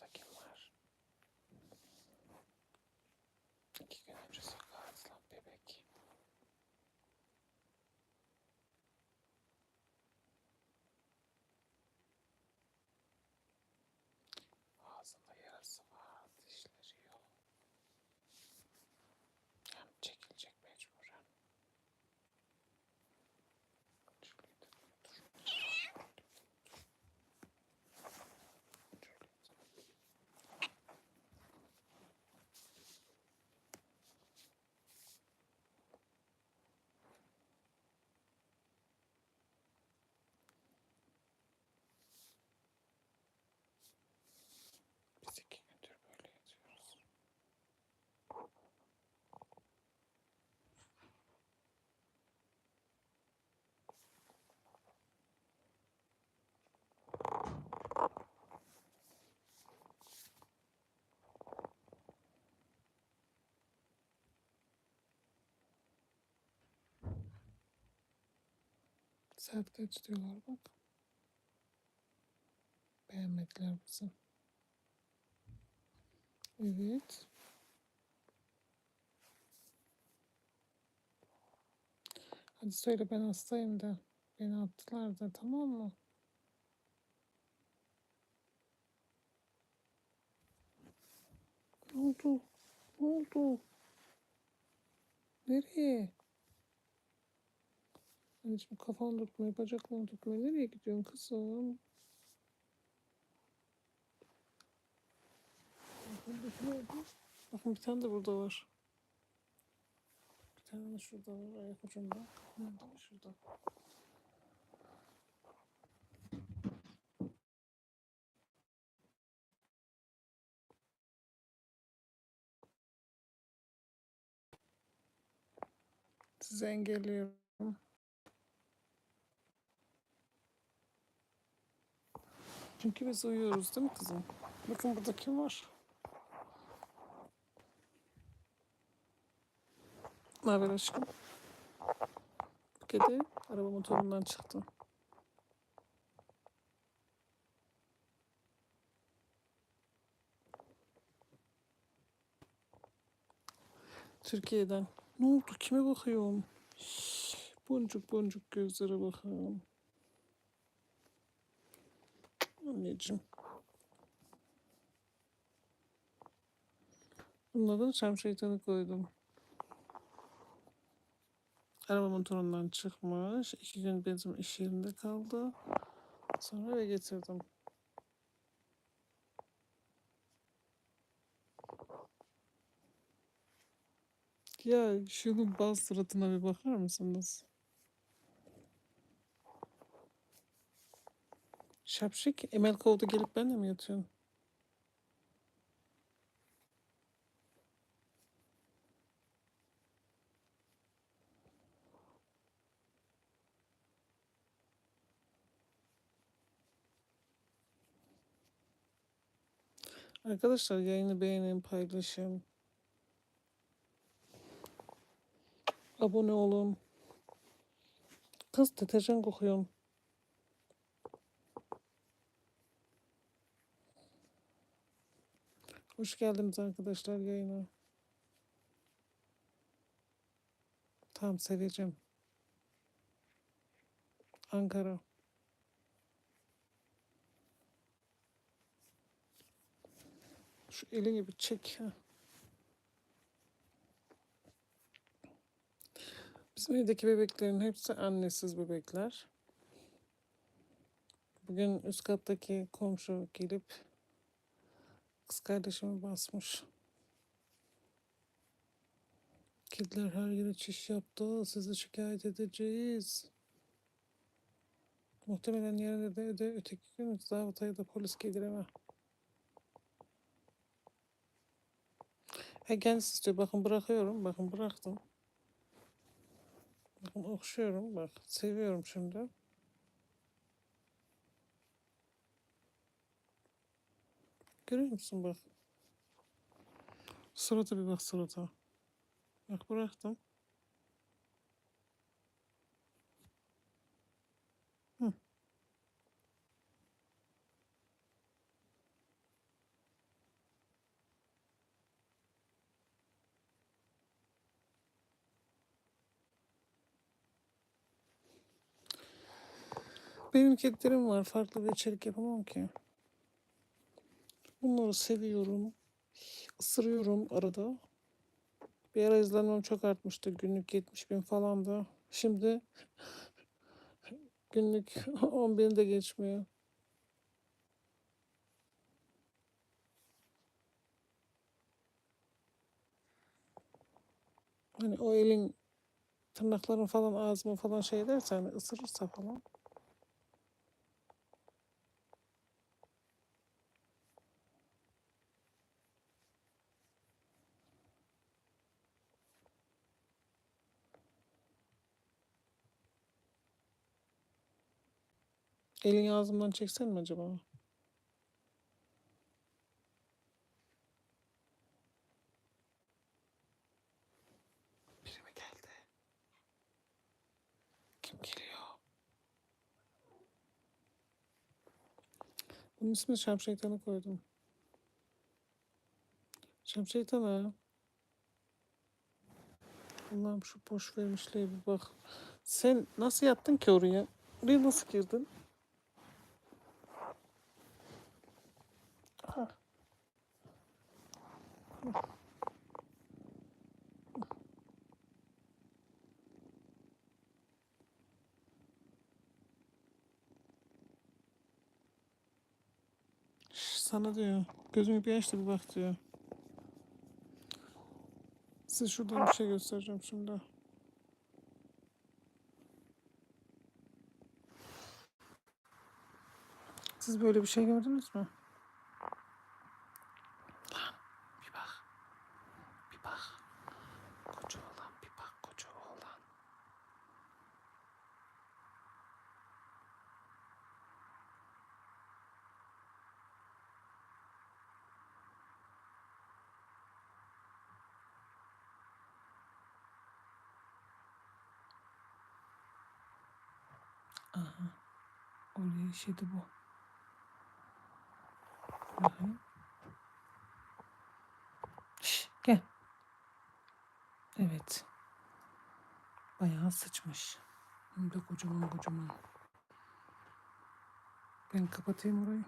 Burada kim var? İki gün önce sokağa atılan bebek. Saat kaç diyorlar bak. Beğenmediler bizi. Evet. Hadi söyle ben hastayım da. Beni attılar da tamam mı? Ne oldu? Ne oldu? Nereye? Anneciğim kafan tutmuyor, bacaklarını tutmuyor. Nereye gidiyorsun kızım? Bakın bir tane de burada var. Bir tane de şurada var ayak ucunda. Nerede? Şurada. Sizi engelliyorum. Çünkü biz uyuyoruz değil mi kızım? Bakın burada kim var? Ne haber aşkım? Bu kedi araba motorundan çıktı. Türkiye'den. Ne oldu? Kime bakıyorum? Şş, Boncuk boncuk gözlere bakıyorum. Anneciğim. Bunun adını çam şeytanı koydum. Araba motorundan çıkmış. İki gün bizim iş yerinde kaldı. Sonra eve getirdim. Ya şunun bal suratına bir bakar mısınız? Şapşik, Emel kovdu gelip benimle mi yatıyorsun? Arkadaşlar yayını beğenin, paylaşın. Abone olun. Kız deterjan kokuyorum. Hoş geldiniz arkadaşlar yayına. Tamam seveceğim. Ankara. Şu elini bir çek. ha. Bizim evdeki bebeklerin hepsi annesiz bebekler. Bugün üst kattaki komşu gelip kız kardeşimi basmış. Kediler her yere çiş yaptı. Sizi şikayet edeceğiz. Muhtemelen yarın da, da öteki gün zabıtaya da polis gelir eve. He kendisi istiyor. Bakın bırakıyorum. Bakın bıraktım. Bakın okşuyorum. Bak seviyorum şimdi. Görüyor musun bak? Surata bir bak surata. Bak bıraktım. Hı. Benim kedilerim var. Farklı bir içerik yapamam ki. Bunları seviyorum. Isırıyorum arada. Bir ara izlenmem çok artmıştı. Günlük 70 bin falandı. Şimdi günlük 10 bin de geçmiyor. Hani o elin tırnakların falan ağzıma falan şey ederse hani ısırırsa falan. Elini ağzımdan çeksen mi acaba? Biri mi geldi? Kim geliyor? Bunun ismini Şam Şeytan'a koydum. Şam Şeytan'a. Allah'ım şu boş vermişliğe bir bak. Sen nasıl yattın ki oraya? Oraya nasıl girdin? Ha. Şş, Sana diyor. Gözümü bir aç da bir bak diyor. Size şuradan bir şey göstereceğim şimdi. Siz böyle bir şey gördünüz mü? Lan bir bak. Bir bak. Koca oğlan bir bak koca oğlan. Aha. Oraya işedi bu. Bakayım. Şş, gel. Evet. Bayağı sıçmış. Hem de kocaman kocaman. Ben kapatayım orayı.